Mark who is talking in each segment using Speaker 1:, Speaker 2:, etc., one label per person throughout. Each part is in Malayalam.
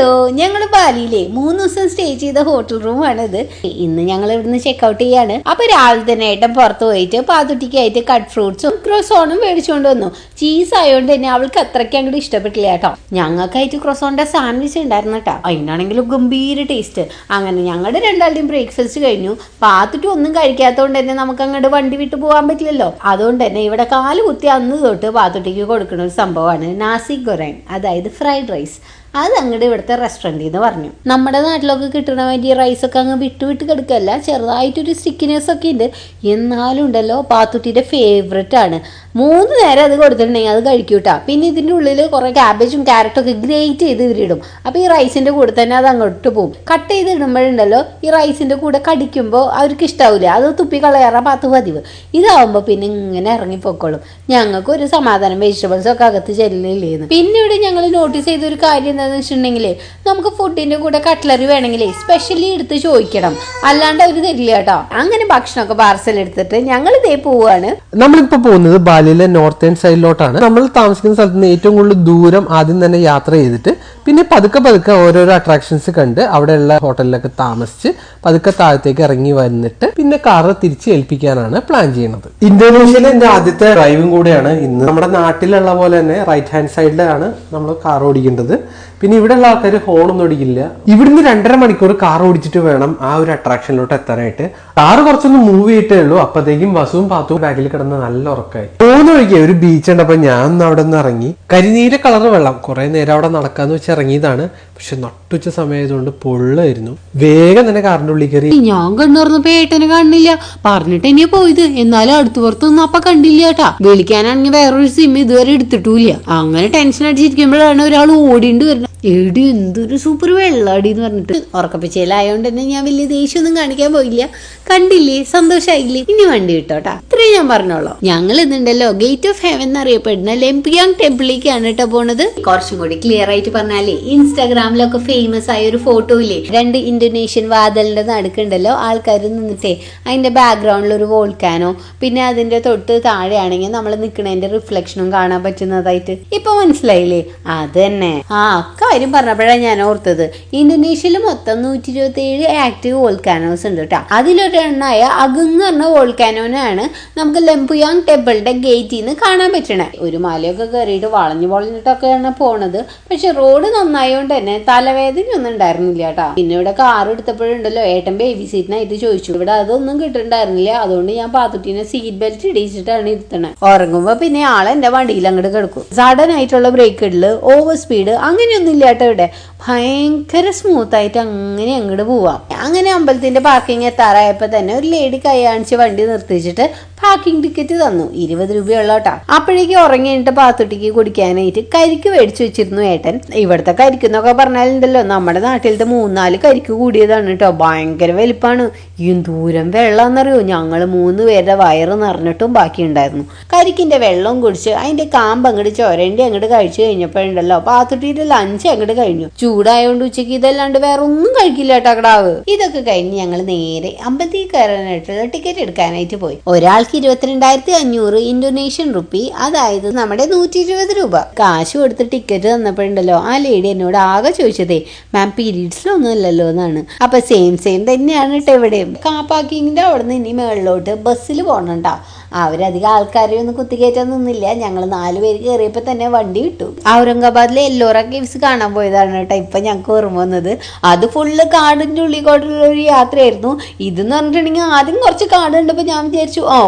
Speaker 1: ഹലോ ഞങ്ങൾ ബാലിയിലെ മൂന്ന് ദിവസം സ്റ്റേ ചെയ്ത ഹോട്ടൽ റൂമാണിത് ഇന്ന് ഞങ്ങൾ ഇവിടുന്ന് ചെക്ക്ഔട്ട് ചെയ്യാണ്. അപ്പൊ രാവിലെ തന്നെ ഏട്ടൻ പുറത്ത് പോയിട്ട് പാതുട്ടിക്കായിട്ട് കട്ട് ഫ്രൂട്ട്സും ക്രോസോണും മേടിച്ചുകൊണ്ട് വന്നു. ചീസ് ആയതുകൊണ്ട് തന്നെ അവൾക്ക് അത്രയ്ക്ക് അങ്ങോട്ട് ഇഷ്ടപ്പെട്ടില്ല കേട്ടോ. ഞങ്ങൾക്കായിട്ട് ക്രോസോണിന്റെ സാൻഡ്വിച്ച് ഉണ്ടായിരുന്നു കേട്ടോ. അതിനാണെങ്കിലും ഗംഭീര ടേസ്റ്റ് അങ്ങനെ ഞങ്ങളുടെ രണ്ടാളുടെയും ബ്രേക്ക്ഫാസ്റ്റ് കഴിഞ്ഞു. പാത്തുട്ടി ഒന്നും കഴിക്കാത്തതുകൊണ്ട് തന്നെ നമുക്ക് അങ്ങോട്ട് വണ്ടി വിട്ട് പോകാൻ പറ്റില്ലല്ലോ. അതുകൊണ്ട് തന്നെ ഇവിടെ കാൽ കുത്തി അന്ന് തൊട്ട് പാത്തുട്ടിക്ക് കൊടുക്കുന്ന ഒരു സംഭവമാണ് നാസി ഗൊറൈൻ അതായത് ഫ്രൈഡ് റൈസ് അത് അങ്ങോട്ട് ഇവിടുത്തെ റെസ്റ്റോറന്റിൽ നിന്ന് പറഞ്ഞു. നമ്മുടെ നാട്ടിലൊക്കെ കിട്ടണ വലിയ റൈസൊക്കെ അങ്ങ് വിട്ട് വിട്ട് കിടക്കല്ല. ചെറുതായിട്ടൊരു സ്റ്റിക്കിനെസ് ഒക്കെ ഉണ്ട് എന്നാലും ഉണ്ടല്ലോ പാത്തുട്ടിയുടെ ഫേവററ്റ് ആണ്. മൂന്ന് നേരം അത് കൊടുത്തിട്ടുണ്ടെങ്കിൽ അത് കഴിക്കൂട്ടാ പിന്നെ ഇതിന്റെ ഉള്ളിൽ കുറേ ക്യാബേജും ക്യാരറ്റും ഒക്കെ ഗ്രേറ്റ് ചെയ്ത് ഇവരിടും അപ്പോൾ ഈ റൈസിന്റെ കൂടെ തന്നെ അത് അങ്ങോട്ട് പോകും കട്ട് ചെയ്ത് ഇടുമ്പോഴുണ്ടല്ലോ ഈ റൈസിന്റെ കൂടെ കടിക്കുമ്പോൾ അവർക്ക് ഇഷ്ടാവില്ല അത് തുപ്പി കളയാറാ പത്ത് പതിവ്. ഇതാവുമ്പോൾ പിന്നെ ഇങ്ങനെ ഇറങ്ങിപ്പോക്കോളും. ഞങ്ങൾക്ക് ഒരു സമാധാനം വെജിറ്റബിൾസ് ഒക്കെ അകത്ത് ചെല്ലില്ലേന്ന് പിന്നെ ഇവിടെ ഞങ്ങൾ നോട്ടീസ് ചെയ്ത ഒരു കാര്യം എന്താണെന്ന് വെച്ചിട്ടുണ്ടെങ്കിൽ നമുക്ക് ഫുഡിന്റെ കൂടെ കട്ട്ലറി വേണമെങ്കിൽ സ്പെഷ്യലി എടുത്ത് ചോദിക്കണം. അല്ലാണ്ട് അവർ തരില്ല കേട്ടോ അങ്ങനെ ഭക്ഷണമൊക്കെ പാർസൽ എടുത്തിട്ട് ഞങ്ങൾ ഇതേ പോവാണ്.
Speaker 2: നമ്മളിപ്പോ പോകുന്നത് ബാലിയിലെ നോർത്തേൺ സൈഡിലോട്ടാണ്. നമ്മൾ താമസിക്കുന്ന സ്ഥലത്ത് നിന്ന് ഏറ്റവും കൂടുതൽ ദൂരം ആദ്യം തന്നെ യാത്ര ചെയ്തിട്ട് പിന്നെ പതുക്കെ പതുക്കെ ഓരോരോ അട്രാക്ഷൻസ് കണ്ട് അവിടെയുള്ള ഹോട്ടലിലൊക്കെ താമസിച്ച് പതുക്കെ താഴത്തേക്ക് ഇറങ്ങി വന്നിട്ട് പിന്നെ കാറ് തിരിച്ച് ഏൽപ്പിക്കാനാണ് പ്ലാൻ ചെയ്യുന്നത്. ഇന്തോനേഷ്യയിലെ എന്റെ ആദ്യത്തെ ഡ്രൈവും കൂടെയാണ് ഇന്ന് നമ്മുടെ നാട്ടിലുള്ള പോലെ തന്നെ റൈറ്റ് ഹാൻഡ് സൈഡിലാണ് നമ്മൾ കാർ ഓടിക്കേണ്ടത്. പിന്നെ ഇവിടെയുള്ള ആൾക്കാർ ഹോണൊന്നും ഓടിക്കില്ല ഇവിടുന്ന് രണ്ടര മണിക്കൂർ കാർ ഓടിച്ചിട്ട് വേണം ആ ഒരു അട്രാക്ഷനിലോട്ട് എത്താനായിട്ട്. കാറ് കുറച്ചൊന്ന് മൂവ് ചെയ്തിട്ടേ ഉള്ളൂ. അപ്പത്തേക്കും ബസ്സും പാത്തും ബാഗിൽ കിടന്ന് നല്ല ഉറക്കായി. വഴിക്ക് ഒരു ബീച്ച് ഉണ്ട്. അപ്പൊ ഞാൻ ഒന്ന് അവിടെ നിന്ന് ഇറങ്ങി. കരിനീല കളർ വെള്ളം. കുറേ നേരം അവിടെ നടക്കാന്ന് വെച്ച് ഇറങ്ങിയതാണ്. പക്ഷെ നട്ടുച്ച സമയമായതുകൊണ്ട് പൊള്ളായിരുന്നു. വേഗം തന്നെ കാറിന്റെ ഉള്ളിൽ കയറി.
Speaker 1: ഞാൻ കണ്ണുറന്നപ്പോ ഏട്ടനെ കാണുന്നില്ല. പറഞ്ഞിട്ട് എന്നെ പോയത്. എന്നാലും അടുത്തു പുറത്തൊന്നും അപ്പൊ കണ്ടില്ല കേട്ടാ. വിളിക്കാനാണെങ്കിൽ വേറൊരു സിം ഇതുവരെ എടുത്തിട്ടില്ല. അങ്ങനെ ടെൻഷൻ അടിച്ചിരിക്കുമ്പോഴാണ് ഒരാൾ ഓടിണ്ട് വരുന്നത്. എടി എന്തൊരു സൂപ്പർ വെള്ളാടി എന്ന് പറഞ്ഞിട്ട്. ഉറക്കപ്പിച്ചയിലായോണ്ട് തന്നെ ഞാൻ വലിയ ദേഷ്യമൊന്നും കാണിക്കാൻ പോയില്ല. കണ്ടില്ലേ? സന്തോഷമായില്ലേ ഇനി വണ്ടി കിട്ടോട്ടാ ഇത്രയും ഞാൻ പറഞ്ഞോളൂ. ഞങ്ങൾ ഇന്നുണ്ടല്ലോ ഗേറ്റ് ഓഫ് ഹെവൻ എന്നറിയപ്പെടുന്ന ലെംപിയാങ് ടെമ്പിളിലേക്കാണ് കേട്ടോ പോണത്. കുറച്ചും കൂടി ക്ലിയർ ആയിട്ട് പറഞ്ഞാലേ ഇൻസ്റ്റാഗ്രാമിലൊക്കെ ഫേമസ് ആയ ഒരു ഫോട്ടോ ഇല്ലേ? രണ്ട് ഇന്തോനേഷ്യൻ വാതലിന്റെ നടുക്കുണ്ടല്ലോ ആൾക്കാർ നിന്നിട്ടേ അതിന്റെ ബാക്ക്ഗ്രൗണ്ടിൽ ഒരു വോൾക്കാനോ പിന്നെ അതിന്റെ തൊട്ട് താഴെയാണെങ്കിൽ നമ്മൾ നിൽക്കുന്നതിന്റെ റിഫ്ലക്ഷനും കാണാൻ പറ്റുന്നതായിട്ട്. ഇപ്പൊ മനസ്സിലായില്ലേ? അതന്നെ തന്നെ. ആ കാര്യം പറഞ്ഞപ്പോഴാണ് ഞാൻ ഓർത്തത്. ഇന്തോനേഷ്യയിൽ മൊത്തം നൂറ്റി ഇരുപത്തി ഏഴ് ആക്റ്റീവ് വോൾക്കാനോസ് ഉണ്ട് കേട്ടോ അതിലൊരെണ്ണായ അഗുങ് പറഞ്ഞ വോൾക്കാനോനാണ് നമുക്ക് ലെംപുയാങ് ടെമ്പിളിന്റെ ഗേറ്റിൽ നിന്ന് കാണാൻ പറ്റണേ. ഒരു മലയൊക്കെ കയറിയിട്ട് വളഞ്ഞു വളഞ്ഞിട്ടൊക്കെയാണ് പോണത്. പക്ഷെ റോഡ് നന്നായതുകൊണ്ട് തന്നെ തലവേദന ഒന്നും ഉണ്ടായിരുന്നില്ല കേട്ടോ പിന്നെ ഇവിടെ കാർ എടുത്തപ്പോഴുണ്ടല്ലോ ഏട്ടൻ ബേബി സീറ്റിനായിട്ട് ചോദിച്ചു. ഇവിടെ അതൊന്നും കിട്ടുന്നുണ്ടായിരുന്നില്ല അതുകൊണ്ട് ഞാൻ പാത്തുട്ടീനെ സീറ്റ് ബെൽറ്റ് ഇടിച്ചിട്ടാണ് ഇരുത്തണേ. ഉറങ്ങുമ്പോ പിന്നെ ആളെ എന്റെ വണ്ടിയിൽ അങ്ങോട്ട് കിടക്കും. സഡൻ ആയിട്ടുള്ള ബ്രേക്ക് ഇടൽ ഓവർ സ്പീഡ് അങ്ങനെയൊന്നും ഇല്ല കേട്ടോ ഇവിടെ. ഭയങ്കര സ്മൂത്ത് ആയിട്ട് അങ്ങനെ അങ്ങോട്ട് പോവാം. അങ്ങനെ അമ്പലത്തിന്റെ പാർക്കിംഗ് എത്താറായപ്പോ തന്നെ ഒരു ലേഡി കൈ കാണിച്ച് വണ്ടി നിർത്തിച്ചിട്ട് പാർക്കിംഗ് ടിക്കറ്റ് തന്നു. ഇരുപത് രൂപയുള്ള കേട്ടോ അപ്പോഴേക്ക് ഉറങ്ങിയിട്ട് പാത്തുട്ടിക്ക് കുടിക്കാനായിട്ട് കരിക്ക് മേടിച്ചു വെച്ചിരുന്നു ഏട്ടൻ. ഇവിടുത്തെ കരിക്കെന്നൊക്കെ പറഞ്ഞാലുണ്ടല്ലോ നമ്മുടെ നാട്ടിലത്തെ മൂന്നാൽ കരിക്ക് കൂടിയതാണ് കേട്ടോ ഭയങ്കര വലിപ്പാണ്. ഈ ദൂരം വെള്ളമെന്നറിയോ ഞങ്ങൾ മൂന്ന് പേരുടെ വയറ് നിറഞ്ഞിട്ടും ബാക്കി ഉണ്ടായിരുന്നു കരിക്കിന്റെ വെള്ളം കുടിച്ച് അതിന്റെ കാമ്പ് അങ്ങോട്ട് ചോരണ്ടി അങ്ങോട്ട് കഴിച്ചു കഴിഞ്ഞപ്പോഴുണ്ടല്ലോ പാത്തുട്ടിയുടെ ലഞ്ച് അങ്ങോട്ട് കഴിഞ്ഞു. ചൂടായതുകൊണ്ട് ഉച്ചയ്ക്ക് ഇതല്ലാണ്ട് വേറെ ഒന്നും കഴിക്കില്ല കേട്ടോ കടാവ്. ഇതൊക്കെ കഴിഞ്ഞ് ഞങ്ങൾ നേരെ അമ്പലത്തിൽ കയറാനായിട്ടുള്ള ടിക്കറ്റ് എടുക്കാനായിട്ട് പോയി. ഒരാൾക്ക് ഇരുപത്തിരണ്ടായിരത്തി അഞ്ഞൂറ് ഇന്തോനേഷ്യൻ റുപ്പി അതായത് നമ്മുടെ നൂറ്റി ഇരുപത് രൂപ. കാശ് കൊടുത്ത് ടിക്കറ്റ് തന്നപ്പോഴുണ്ടല്ലോ ആ ലേഡി എന്നോട് ആകെ ചോദിച്ചതേ മാം പീരീഡ്സിലൊന്നും അല്ലല്ലോ എന്നാണ്. അപ്പൊ സെയിം സെയിം തന്നെയാണ് കേട്ടോ എവിടെയും കാ പാർക്കിങ്ങിന്റെ അവിടെ നിന്ന് ഇനി മേളിലോട്ട് ബസ്സിൽ പോകണണ്ടാ അവരധികം ആൾക്കാരെ ഒന്നും കുത്തിക്കയറ്റാൻ നിന്നില്ല. ഞങ്ങൾ നാല് പേര് കയറിയപ്പോൾ തന്നെ വണ്ടി വിട്ടു. ഔറംഗാബാദിലെ എല്ലോറ കേവ്സ് കാണാൻ പോയതാണ് കേട്ടോ ഇപ്പം ഞങ്ങൾക്ക് ഓർമ്മ വന്നത്. അത് ഫുള്ള് കാടിന്റെ ഉള്ളിക്കോട്ടുള്ള ഒരു യാത്രയായിരുന്നു. ഇതെന്ന് പറഞ്ഞിട്ടുണ്ടെങ്കിൽ ആദ്യം കുറച്ച് കാട് കണ്ടപ്പോൾ ഞാൻ വിചാരിച്ചു ഓ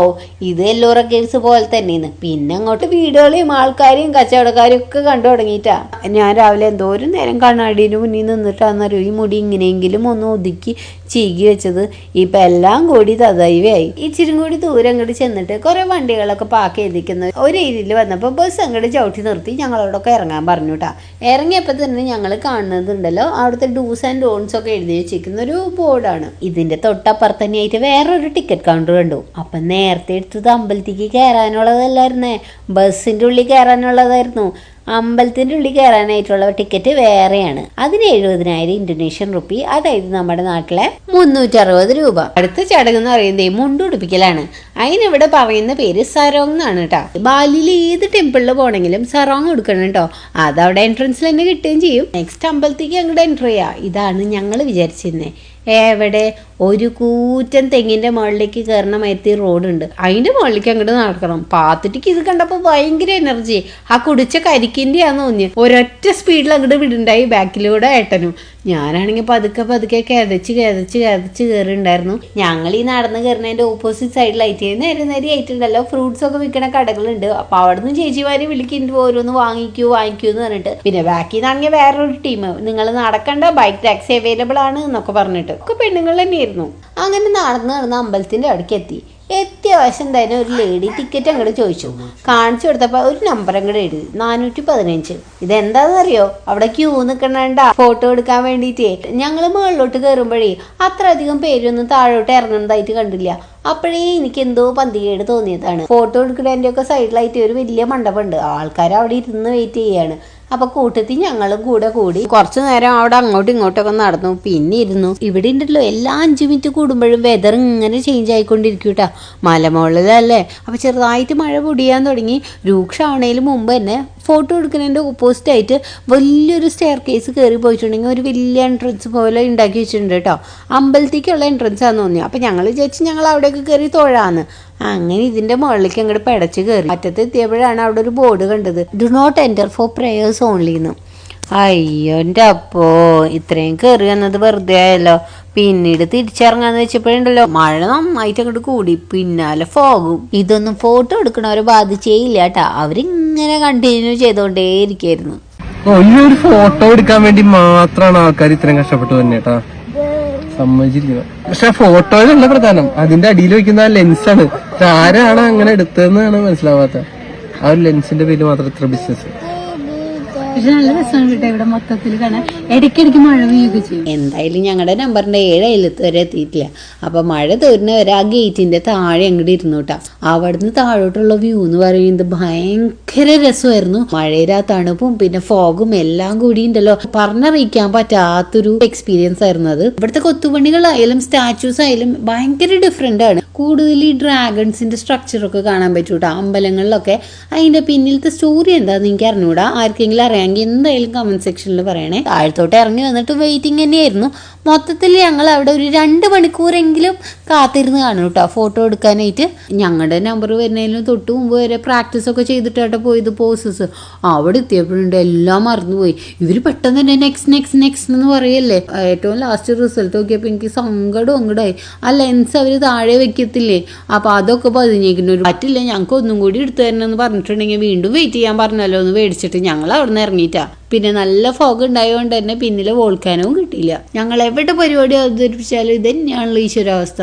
Speaker 1: ഇത് എല്ലോറ കേവ്സ് പോലെ തന്നെയെന്ന് പിന്നെ അങ്ങോട്ട് വീടുകളെയും ആൾക്കാരെയും കച്ചവടക്കാരെയും ഒക്കെ കണ്ടു തുടങ്ങിയിട്ടാ. ഞാൻ രാവിലെ എന്തോരം നേരം കണ്ണാടിന് മുന്നിൽ നിന്നിട്ടാണെന്നറിയോ ഈ മുടി ഇങ്ങനെയെങ്കിലും ഒന്ന് ഒതുക്കി ചീകി വെച്ചത്. ഇപ്പം എല്ലാം കൂടി തദൈവയായി ഇച്ചിരി കൂടി ദൂരം അങ്ങോട്ട് ചെന്നിട്ട് കുറെ വണ്ടികളൊക്കെ പാക്ക് ചെയ്തിരിക്കുന്നു. ഒരു ഏരിയയിൽ വന്നപ്പോൾ ബസ് അങ്ങോട്ട് ചവിട്ടി നിർത്തി. ഞങ്ങളോടൊക്കെ ഇറങ്ങാൻ പറഞ്ഞു കേട്ടോ ഇറങ്ങിയപ്പോൾ തന്നെ ഞങ്ങൾ കാണുന്നതുണ്ടല്ലോ അവിടുത്തെ ഡൂസ് ആൻഡ് ഡോൺസ് ഒക്കെ എഴുതി വെച്ചിരിക്കുന്ന ഒരു ബോർഡാണ് ഇതിന്റെ തൊട്ടപ്പുറത്ത് തന്നെയായിട്ട് വേറൊരു ടിക്കറ്റ് കൗണ്ടർ കണ്ടു. അപ്പം നേരത്തെ എടുത്തത് അമ്പലത്തേക്ക് കയറാനുള്ളതല്ലായിരുന്നേ ബസ്സിന്റെ ഉള്ളിൽ കയറാനുള്ളതായിരുന്നു
Speaker 3: അമ്പലത്തിന്റെ ഉള്ളിൽ കയറാനായിട്ടുള്ള ടിക്കറ്റ് വേറെയാണ്. അതിന് എഴുപതിനായിരം ഇന്തോനേഷ്യൻ റുപ്പി അതായത് നമ്മുടെ നാട്ടിലെ മുന്നൂറ്റി അറുപത് രൂപ.
Speaker 1: അടുത്ത ചടങ്ങ് എന്ന് പറയുന്നത് മുണ്ടുടുപ്പിക്കലാണ് അതിനിവിടെ പറയുന്ന പേര് സരോങ് എന്നാണ് കേട്ടോ. ബാലിയിൽ ഏത് ടെമ്പിളിൽ പോകണമെങ്കിലും സറോങ് കൊടുക്കണം കേട്ടോ. അതവിടെ എൻട്രൻസിൽ തന്നെ കിട്ടുകയും ചെയ്യും. നെക്സ്റ്റ് അമ്പലത്തേക്ക് അങ്ങോട്ട് എൻട്രി ചെയ്യാം. ഇതാണ് ഞങ്ങൾ വിചാരിച്ചിരുന്നത് എവിടെ? ഒരു കൂറ്റൻ തെങ്ങിന്റെ മുകളിലേക്ക് കയറണ മരത്തി റോഡുണ്ട്. അതിന്റെ മുകളിലേക്ക് അങ്ങോട്ട് നടക്കണം. പാത്തിട്ടിക്ക് ഇത് കണ്ടപ്പോൾ ഭയങ്കര എനർജി ആ കുടിച്ച കരിക്കിന്റെയാന്ന് തോന്നി ഒരൊറ്റ സ്പീഡിൽ അങ്ങോട്ട് വിടുണ്ടായി ബാക്കിലൂടെ ഏട്ടനും. ഞാനാണെങ്കിൽ പതുക്കെ പതുക്കെ കിതച്ച് കിതച്ച് കിതച്ച് കയറിണ്ടായിരുന്നു ഞങ്ങൾ ഈ നടന്ന് കയറുന്നതിന്റെ ഓപ്പോസിറ്റ് സൈഡിൽ സൈഡിലായിട്ട് നേരെ നേരെ ആയിട്ടുണ്ടല്ലോ. ഫ്രൂട്ട്സ് ഒക്കെ വിൽക്കുന്ന കടകളുണ്ട്. അപ്പൊ അവിടുന്ന് ചേച്ചിമാര് വിളിക്കുന്നുണ്ട് ഓരോന്ന് വാങ്ങിക്കൂ വാങ്ങിക്കൂ എന്ന് പറഞ്ഞിട്ട്. പിന്നെ ബാക്കി നിന്നാണെങ്കിൽ വേറൊരു ടീം നിങ്ങൾ നടക്കണ്ട ബൈക്ക് ടാക്സി അവൈലബിൾ ആണ് എന്നൊക്കെ പറഞ്ഞിട്ട്. ഒക്കെ പെണ്ണുങ്ങൾ തന്നെയായിരുന്നു. അങ്ങനെ നടന്ന് നടന്ന് അമ്പലത്തിന്റെ അടുക്ക് എത്തി. എത്തിയ വശം തന്നെ ഒരു ലേഡി ടിക്കറ്റ് അങ്ങോട്ട് ചോദിച്ചു. കാണിച്ചു കൊടുത്തപ്പോൾ ഒരു നമ്പർ അങ്ങോട്ട് എഴുതി നാനൂറ്റി പതിനഞ്ച്. ഇതെന്താണെന്നറിയോ അവിടെ ക്യൂ നിൽക്കണണ്ട ഫോട്ടോ എടുക്കാൻ വേണ്ടിയിട്ടേ ഞങ്ങൾ മുകളിലോട്ട് കയറുമ്പോഴേ അത്ര അധികം പേരൊന്നും താഴോട്ട് ഇറങ്ങുന്നതായിട്ട് കണ്ടില്ല. അപ്പോഴേ എനിക്ക് എന്തോ പന്തികേട് തോന്നിയതാണ്. ഫോട്ടോ എടുക്കുന്നതിന്റെ ഒക്കെ സൈഡിലായിട്ട് ഒരു വലിയ മണ്ഡപമുണ്ട്. ആൾക്കാർ അവിടെ ഇരുന്ന് വെയിറ്റ് ചെയ്യാണ്. അപ്പൊ കൂട്ടത്തിൽ ഞങ്ങളും കൂടെ കൂടി കുറച്ചു നേരം അവിടെ അങ്ങോട്ടും ഇങ്ങോട്ടൊക്കെ നടന്നു. പിന്നെ ഇരുന്നു. ഇവിടെ ഉണ്ടല്ലോ എല്ലാ അഞ്ചു മിനിറ്റ് കൂടുമ്പോഴും വെതർ ഇങ്ങനെ ചേഞ്ച് ആയിക്കൊണ്ടിരിക്കും കേട്ടോ. മലമുകളിലല്ലേ? അപ്പൊ ചെറുതായിട്ട് മഴ പൊടിയാൻ തുടങ്ങി. രൂക്ഷാവണേലും മുമ്പ് തന്നെ ഫോട്ടോ എടുക്കുന്നതിന്റെ ഓപ്പോസിറ്റായിട്ട് വലിയൊരു സ്റ്റെയർ കേസ് കയറി പോയിട്ടുണ്ടെങ്കിൽ ഒരു വലിയ എൻട്രൻസ് പോലെ ഉണ്ടാക്കി വെച്ചിട്ടുണ്ട് കേട്ടോ. അമ്പലത്തേക്കുള്ള എൻട്രൻസ് ആണെന്ന് തോന്നി അപ്പം ഞങ്ങൾ വിചാരിച്ച് ഞങ്ങൾ അവിടെയൊക്കെ കയറി തൊഴാന്ന്. അങ്ങനെ ഇതിന്റെ മുകളിലേക്ക് അങ്ങോട്ട് പടച്ച് കയറി അറ്റത്ത് എത്തിയപ്പോഴാണ് അവിടെ ഒരു ബോർഡ് കണ്ടത്. Do not enter for prayers only എന്ന് അയ്യോ എന്റെ അപ്പോ ഇത്രയും കയറി വന്നത് വെറുതെ ആയല്ലോ. പിന്നീട് തിരിച്ചിറങ്ങാന്ന് വെച്ചപ്പോഴുണ്ടല്ലോ. മഴ നന്നായിട്ട് അങ്ങോട്ട് കൂടി. പിന്നാലെ ഫോഗും ഇതൊന്നും ഫോട്ടോ എടുക്കണവരെ ബാധിച്ചേ ഇല്ല കേട്ടാ. അവരിങ്ങനെ കണ്ടിന്യൂ ചെയ്തോണ്ടേ ഇരിക്കായിരുന്നു
Speaker 2: ഒരു ഫോട്ടോ എടുക്കാൻ വേണ്ടി മാത്രമാണ് ആൾക്കാർ ഇത്രയും കഷ്ടപ്പെട്ടു തന്നെ പക്ഷെ ഫോട്ടോയിലല്ല പ്രധാനം. അതിന്റെ അടിയിൽ വെക്കുന്ന ലെൻസാണ് ആരാണ് അങ്ങനെ എടുത്തതെന്നാണ് മനസ്സിലാവാത്ത ആ ഒരു ലെൻസിന്റെ പേര് മാത്രം ഇത്ര ബിസിനസ്
Speaker 3: എന്തായാലും ഞങ്ങളുടെ നമ്പറിന്റെ ഏഴ് അയലത്ത് വരെ എത്തിയിട്ടില്ല. അപ്പൊ മഴ തോരുന്നവരെ ആ ഗേറ്റിന്റെ താഴെ അങ്ങോട്ട് ഇരുന്നു കേട്ടാ അവിടുന്ന് താഴോട്ടുള്ള വ്യൂ എന്ന് പറയുന്നത് ഭയങ്കര രസമായിരുന്നു. മഴയിലാ തണുപ്പും പിന്നെ ഫോഗും എല്ലാം കൂടി ഉണ്ടല്ലോ. പറഞ്ഞറിയിക്കാൻ പറ്റാത്തൊരു എക്സ്പീരിയൻസ് ആയിരുന്നു അത്. ഇവിടുത്തെ കൊത്തുപണികളായാലും സ്റ്റാച്യൂസ് ആയാലും ഭയങ്കര ഡിഫറെന്റ് ആണ്. കൂടുതൽ ഈ ഡ്രാഗൺസിന്റെ സ്ട്രക്ചറൊക്കെ കാണാൻ പറ്റും കേട്ടോ അമ്പലങ്ങളിലൊക്കെ. അതിന്റെ പിന്നിലത്തെ സ്റ്റോറി എന്താന്ന് എനിക്ക് അറിഞ്ഞൂടാ? ആർക്കെങ്കിലും അറിയാമെങ്കിൽ എന്തായാലും കമന്റ് സെക്ഷനിൽ പറയണേ. താഴത്തോട്ട് ഇറങ്ങി വന്നിട്ട് വെയിറ്റിംഗ് തന്നെയായിരുന്നു. മൊത്തത്തിൽ ഞങ്ങൾ അവിടെ ഒരു രണ്ട് മണിക്കൂറെങ്കിലും കാത്തിരുന്ന് കാണും കേട്ടോ. ഫോട്ടോ എടുക്കാനായിട്ട്. ഞങ്ങളുടെ നമ്പർ വരുന്നതിന് തൊട്ട് മുമ്പ് വരെ പ്രാക്ടീസ് ഒക്കെ ചെയ്തിട്ടാട്ടോ പോയത് പോസസ് അവിടെ എത്തിയപ്പോഴുണ്ട് എല്ലാം മറന്നുപോയി. ഇവർ പെട്ടെന്ന് തന്നെ നെക്സ്റ്റ് നെക്സ്റ്റ് നെക്സ്റ്റ് എന്ന് പറയല്ലേ? ഏറ്റവും ലാസ്റ്റ് റിസൾട്ട് നോക്കിയപ്പോൾ എനിക്ക് സങ്കടം അങ്ങടായി. ആ ലെൻസ് അവർ താഴെ വെക്കത്തില്ലേ? അപ്പോൾ അതൊക്കെ പതിഞ്ഞേക്കുന്ന. ഒരു പറ്റില്ല ഞങ്ങൾക്ക് ഒന്നും കൂടി എടുത്തു തരണം എന്ന് പറഞ്ഞിട്ടുണ്ടെങ്കിൽ വീണ്ടും വെയിറ്റ് ചെയ്യാൻ പറഞ്ഞല്ലോ എന്ന് മേടിച്ചിട്ട് ഞങ്ങൾ അവിടെ നിന്ന് ഇറങ്ങിയിട്ടാ. പിന്നെ നല്ല ഫോഗ് ഉണ്ടായതുകൊണ്ട് തന്നെ പിന്നിലെ വോൾക്കാനവും കിട്ടിയില്ല. ഞങ്ങൾ എവിടെ പരിപാടി അവതരിപ്പിച്ചാലും ഇത് തന്നെയാണല്ലോ ഈശ്വരാവസ്ഥ.